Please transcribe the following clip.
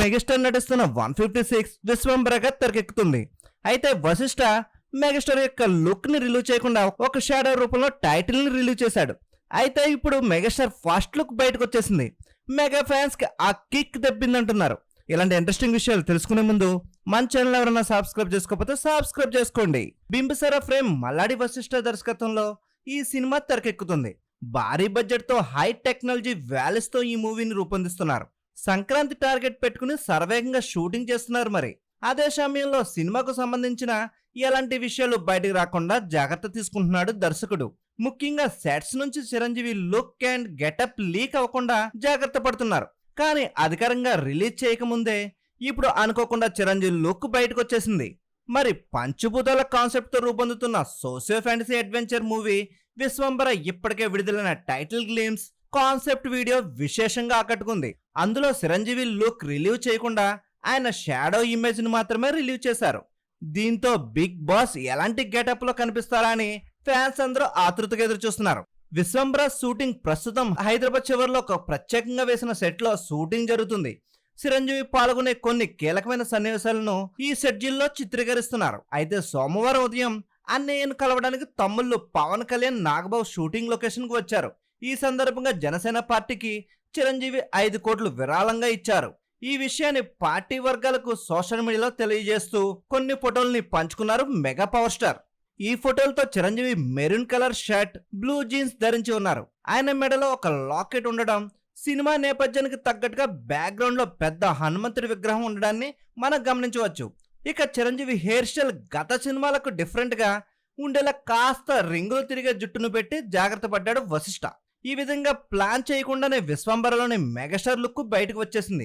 Megastar నటిస్తున్న one fifty six విశ్వంబరగా తెరకెక్కుతుంది. అయితే వశిష్ఠ మెగాస్టార్ యొక్క లుక్ని రిలీవ్ చేయకుండా ఒక షాడో రూపంలో టైటిల్ని రిలీవ్ చేశాడు. అయితే ఇప్పుడు మెగాస్టార్ ఫస్ట్ లుక్ బయటకు వచ్చేసింది. మెగా ఫ్యాన్స్కి ఆ కిక్ దెబ్బిందంటున్నారు ఇలాంటి ఇంట్రెస్టింగ్ విషయాలు తెలుసుకునే ముందు మన ఛానల్ ఎవరైనా సబ్స్క్రైబ్ చేసుకోకపోతే సబ్స్క్రైబ్ చేసుకోండి. బింబిసార ఫ్రేమ్ మల్లాడి వశిష్ఠ దర్శకత్వంలో ఈ సినిమా తెరకెక్కుతుంది. భారీ బడ్జెట్తో హై టెక్నాలజీ వాల్యూస్తో ఈ మూవీని రూపొందిస్తున్నారు. సంక్రాంతి టార్గెట్ పెట్టుకుని సర్వేగంగా షూటింగ్ చేస్తున్నారు మరి. అదే సమయంలో సినిమాకు సంబంధించిన ఎలాంటి విషయాలు బయటకు రాకుండా జాగ్రత్త తీసుకుంటున్నాడు దర్శకుడు. ముఖ్యంగా సెట్స్ నుంచి Chiranjeevi look and getup leak అవ్వకుండా జాగ్రత్త పడుతున్నారు. కానీ అధికారంగా రిలీజ్ చేయకముందే ఇప్పుడు అనుకోకుండా చిరంజీవి లుక్ బయటకు వచ్చేసింది. మరి పంచభూతాల కాన్సెప్ట్తో రూపొందుతున్న socio fantasy adventure movie Vishwambhara ఇప్పటికే విడుదలైన టైటిల్ గ్లీమ్స్ కాన్సెప్ట్ వీడియో విశేషంగా ఆకట్టుకుంది. అందులో చిరంజీవి లుక్ రిలీవ్ చేయకుండా ఆయన షాడో ఇమేజ్ని మాత్రమే రిలీవ్ చేశారు. దీంతో బిగ్ బాస్ ఎలాంటి గెటప్లో కనిపిస్తారా అని ఫ్యాన్స్ అందరూ ఆతృతగా ఎదురు చూస్తున్నారు. విశ్వంబర షూటింగ్ ప్రస్తుతం హైదరాబాద్ చివరిలో ఒక ప్రత్యేకంగా వేసిన సెట్లో షూటింగ్ జరుగుతుంది. చిరంజీవి పాల్గొనే కొన్ని కీలకమైన సన్నివేశాలను ఈ షెడ్యూల్లో చిత్రీకరిస్తున్నారు. అయితే సోమవారం ఉదయం అన్నయ్యను కలవడానికి తమ్ముళ్ళు పవన్ కళ్యాణ్ నాగబాబు షూటింగ్ లొకేషన్కు వచ్చారు. ఈ సందర్భంగా జనసేన పార్టీకి చిరంజీవి ఐదు కోట్లు విరాళంగా ఇచ్చారు. ఈ విషయాన్ని పార్టీ వర్గాలకు సోషల్ మీడియాలో తెలియజేస్తూ కొన్ని ఫోటోల్ని పంచుకున్నారు మెగా పవర్ స్టార్. ఈ ఫోటోలతో Chiranjeevi maroon colour shirt blue jeans ధరించి ఉన్నారు. ఆయన మెడలో ఒక లాకెట్ ఉండడం సినిమా నేపథ్యానికి తగ్గట్టుగా బ్యాక్గ్రౌండ్లో పెద్ద హనుమంతుడి విగ్రహం ఉండడాన్ని మనం గమనించవచ్చు. ఇక చిరంజీవి హెయిర్ స్టైల్ గత సినిమాలకు డిఫరెంట్గా ఉండేలా కాస్త రింగులు తిరిగే జుట్టును పెట్టి జాగ్రత్త పడ్డాడు వశిష్ఠ ఈ విధంగా ప్లాన్ చేయకుండానే విశ్వంబరలోని మెగాస్టార్ లుక్ బయటకు వచ్చేసింది.